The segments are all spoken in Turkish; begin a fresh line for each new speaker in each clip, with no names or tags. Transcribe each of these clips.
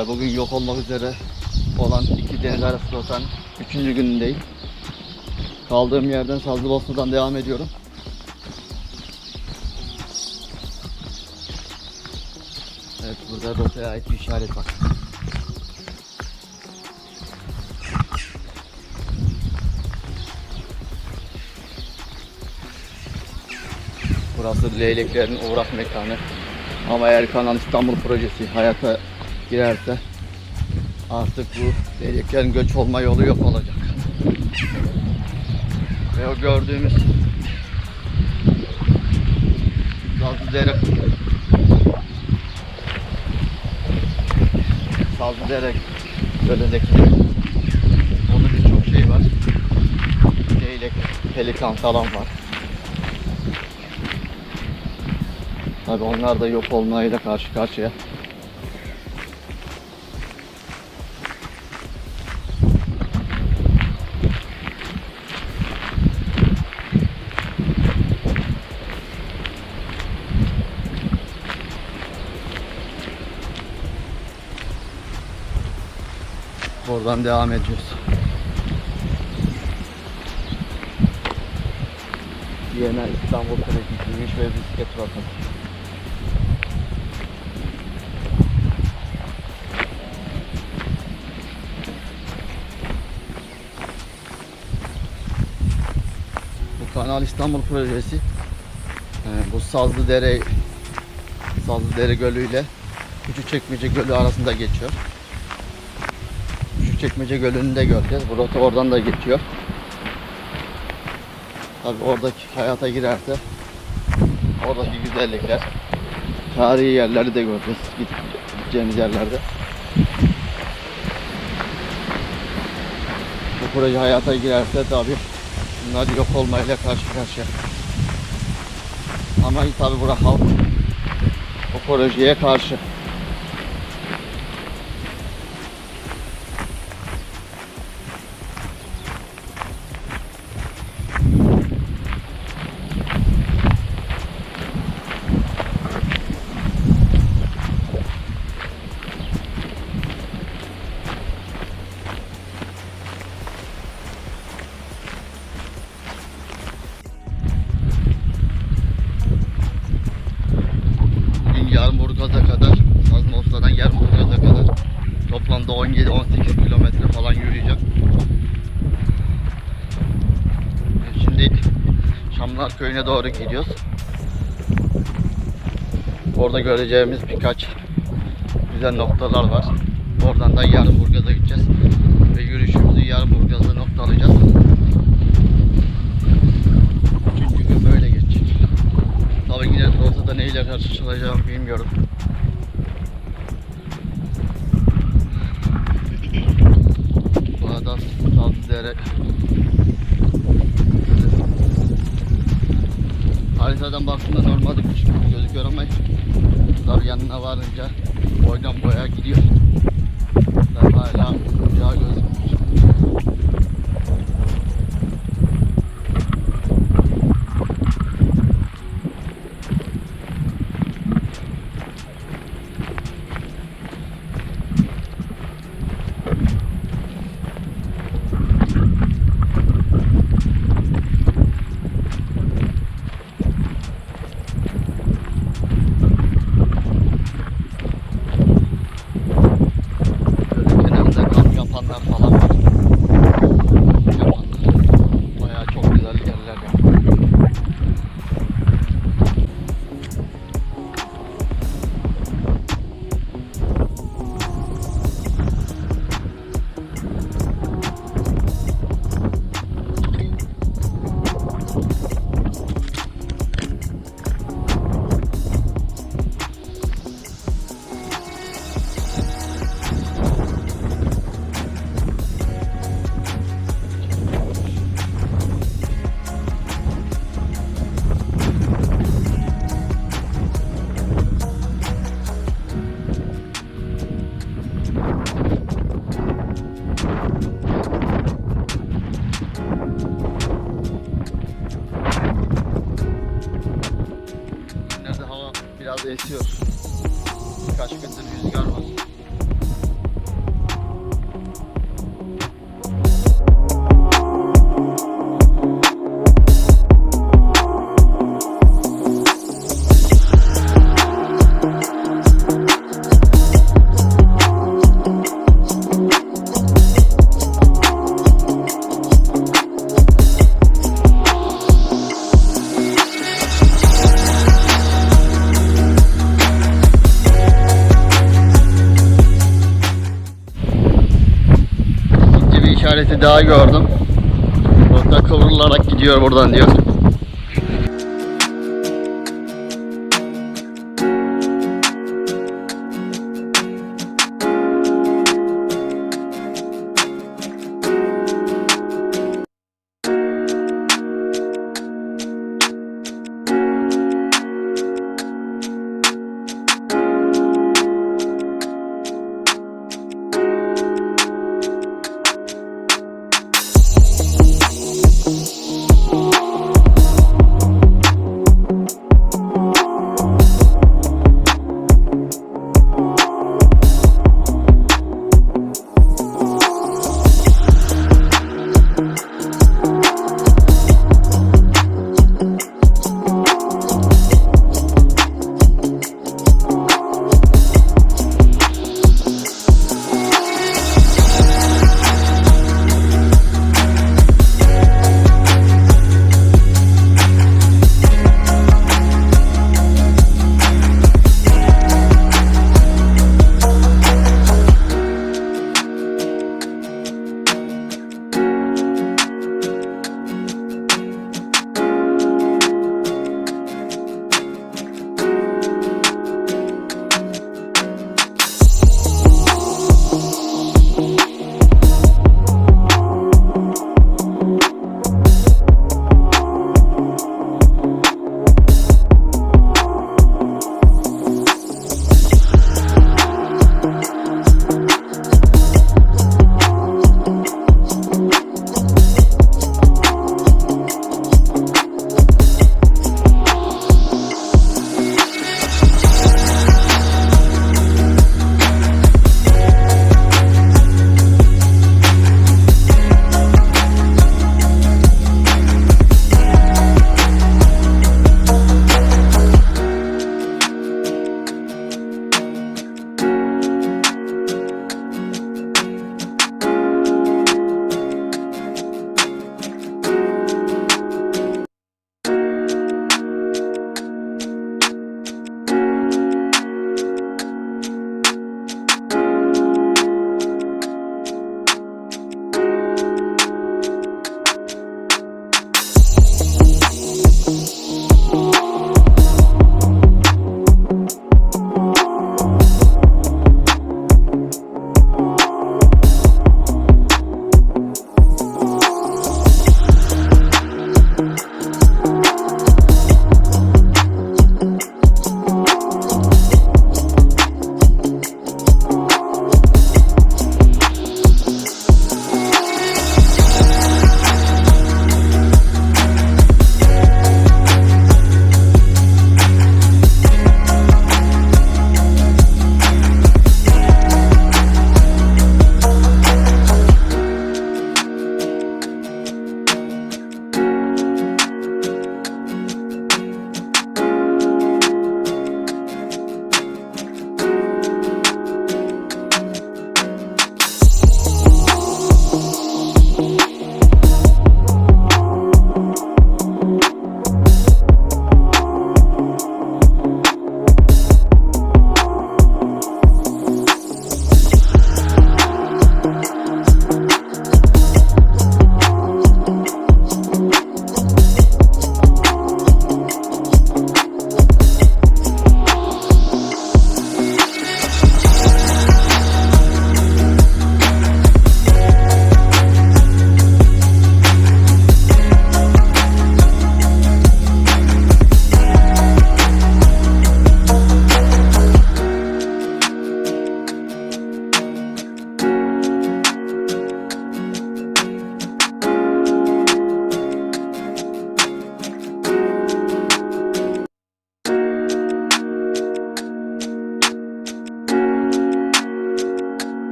Arkadaşlar bugün yok olmak üzere olan iki deniz arası rotanın üçüncü günündeyim. Kaldığım yerden Sazlıbosna'dan devam ediyorum. Evet burada rotaya ait bir işaret var. Burası leyleklerin uğrak mekanı. Ama eğer Kanal İstanbul projesi hayata girerse artık bu leyleklerin göç olma yolu yok olacak. Ve o gördüğümüz Sazlıdere Sazlıdere Gölü'ndeki Orada birçok şey var. Leylek, pelikan falan var. Tabi onlar da yok olmayla karşı karşıya. Buradan devam ediyoruz. Viyana İstanbul Trafik yürüyüş ve bisiklet rotası. Bu Kanal İstanbul projesi e, bu Sazlıdere Sazlıdere Gölü ile Küçükçekmece Gölü arasında geçiyor. Küçükçekmece Gölü'nü de göreceğiz. Bu rota oradan da geçiyor. Tabi oradaki hayata girerse oradaki güzellikler, tarihi yerleri de göreceğiz gideceğimiz yerlerde. Bu proje hayata girerse tabi bunlar yok olmayla karşı karşıya. Ama tabi bura halk o projeye karşı. Köyü'ne doğru gidiyoruz. Orada göreceğimiz birkaç güzel noktalar var. Oradan da Yarmurgaz'a gideceğiz. Ve yürüyüşümüzü Yarmurgaz'da noktalayacağız. Üçüncü gün böyle geçecek. Tabii yine rotada neyle karşılaşacağımı bilmiyorum. Bu arada Sazlıdere Haritadan baktığımda gibi gözüküyor ama tabii yanına varınca boydan boya gidiyor. Tabii hala uzağa hayaleti daha gördüm. Burada kıvrılarak gidiyor buradan diyor.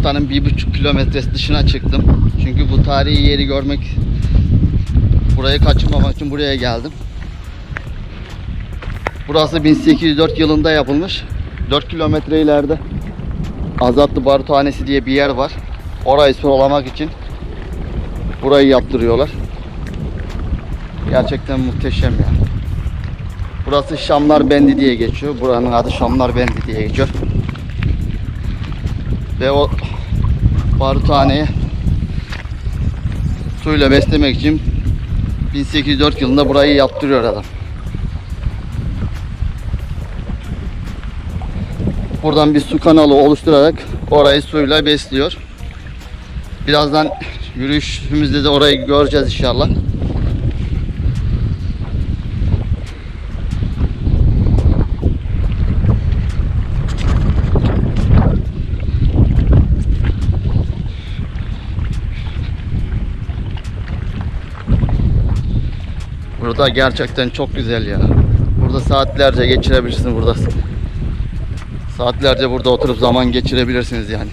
Rotanın bir buçuk kilometresi dışına çıktım. Çünkü bu tarihi yeri görmek, burayı kaçırmamak için buraya geldim. Burası 1804 yılında yapılmış. 4 kilometre ileride Azatlı Baruthanesi diye bir yer var. Orayı sıralamak için burayı yaptırıyorlar. Gerçekten muhteşem ya. Burası Şamlar Bendi diye geçiyor. Buranın adı Şamlar Bendi diye geçiyor. Ve o baruthaneyi suyla beslemek için 1804 yılında burayı yaptırıyor adam. Buradan bir su kanalı oluşturarak orayı suyla besliyor. Birazdan yürüyüşümüzde de orayı göreceğiz inşallah. Burada gerçekten çok güzel ya. Burada saatlerce geçirebilirsin burada. Saatlerce burada oturup zaman geçirebilirsiniz yani.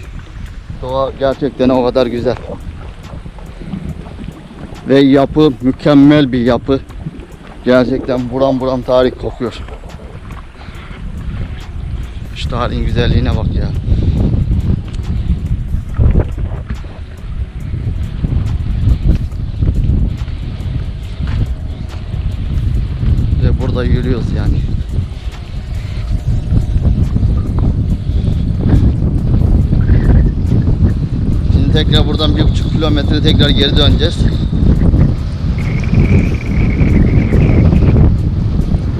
Doğa gerçekten o kadar güzel. Ve yapı mükemmel bir yapı. Gerçekten buram buram tarih kokuyor. Şu tarihin güzelliğine bak ya. Burada yürüyoruz yani. Şimdi tekrar buradan bir buçuk kilometre tekrar geri döneceğiz.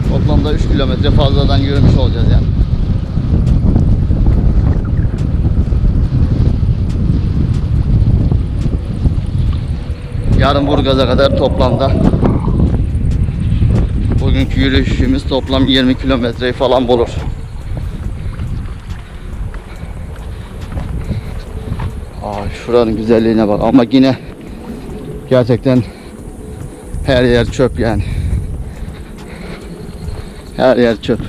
Toplamda 3 kilometre fazladan yürümüş olacağız yani. Yarın Burgaz'a kadar toplamda bugünkü yürüyüşümüz toplam 20 kilometreyi falan bulur. Aa, şuranın güzelliğine bak ama yine gerçekten her yer çöp yani. Her yer çöp.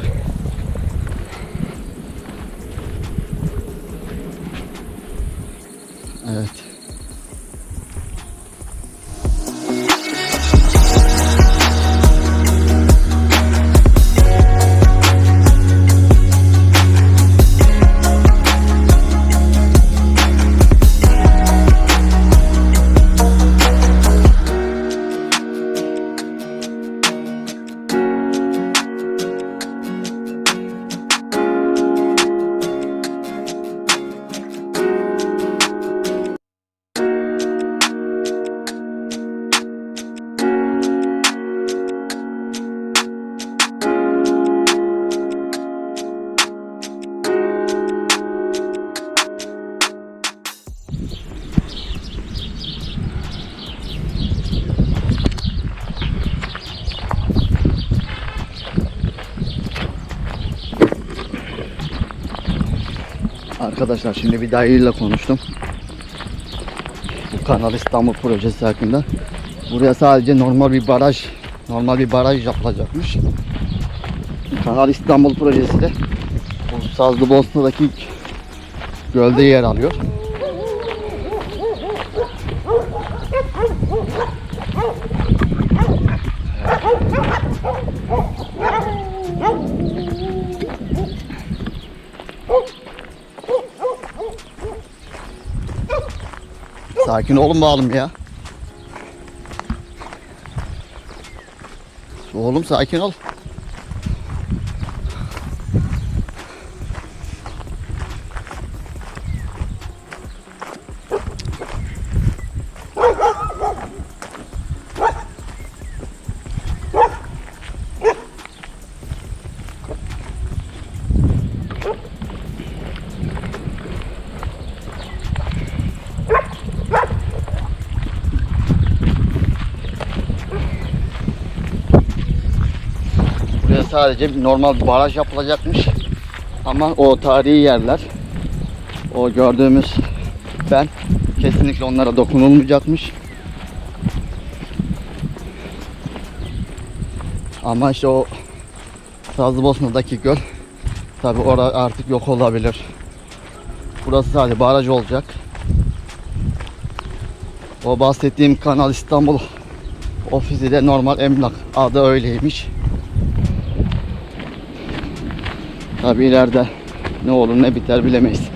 Arkadaşlar şimdi bir dayıyla konuştum. Bu Kanal İstanbul projesi hakkında. Buraya sadece normal bir baraj, normal bir baraj yapılacakmış. Kanal İstanbul projesi de bu Sazlıbosna'daki gölde yer alıyor. Sakin olun bağlım ya. Oğlum sakin ol. Buraya sadece normal bir baraj yapılacakmış. Ama o tarihi yerler, o gördüğümüz ben kesinlikle onlara dokunulmayacakmış. Ama işte o Sazlıbosna'daki göl tabi orada artık yok olabilir. Burası sadece baraj olacak. O bahsettiğim Kanal İstanbul ofisi de normal emlak adı öyleymiş. Tabi ileride ne olur ne biter bilemeyiz.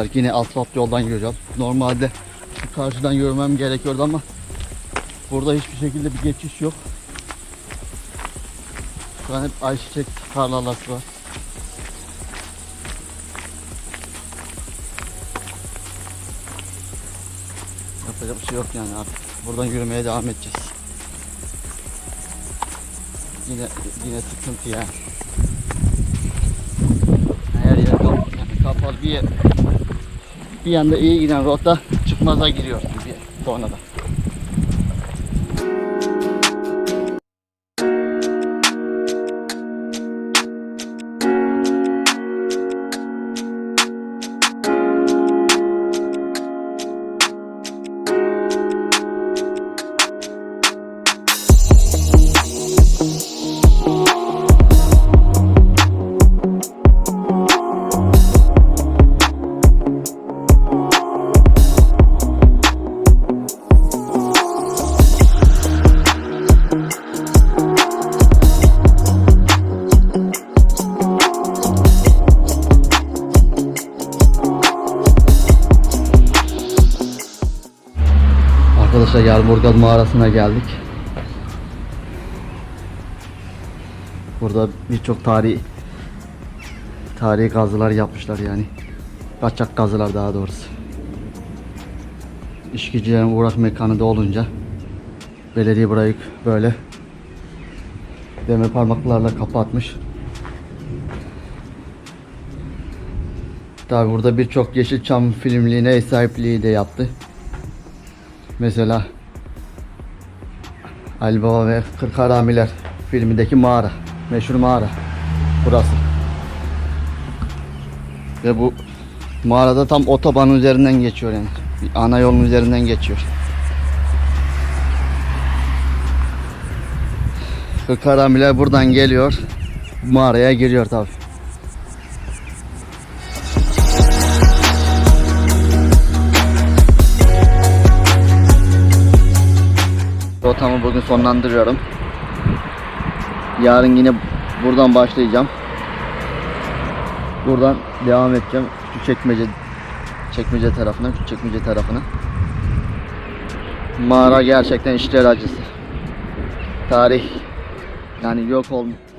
Arkadaşlar yine asfalt yoldan yürüyorum. Normalde karşıdan yürümem gerekiyordu ama burada hiçbir şekilde bir geçiş yok. Şu an hep ayçiçek tarlaları var. Yapacak bir şey yok yani artık. Buradan yürümeye devam edeceğiz. Yine yine sıkıntı yani. Her yer kapalı, yani kapalı bir yer. Bir yanda iyi giden rota çıkmaza giriyor bir sonra Yarburgaz mağarasına geldik. Burada birçok tarihi tarihi kazılar yapmışlar yani. Kaçak kazılar daha doğrusu. İşkicilerin uğraş mekanı da olunca belediye burayı böyle demir parmaklarla kapatmış. Tabi burada birçok Yeşilçam filmliğine ev sahipliği de yaptı. Mesela Ali Baba ve Kırk Haramiler filmindeki mağara. Meşhur mağara. Burası. Ve bu mağarada tam otobanın üzerinden geçiyor yani. Bir ana yolun üzerinden geçiyor. Kırk Haramiler buradan geliyor. Mağaraya giriyor tabi. Rotamı bugün sonlandırıyorum. Yarın yine buradan başlayacağım. Buradan devam edeceğim. Küçük çekmece çekmece tarafına, küçük çekmece tarafına. Mağara gerçekten işler acısı. Tarih yani yok olmuş.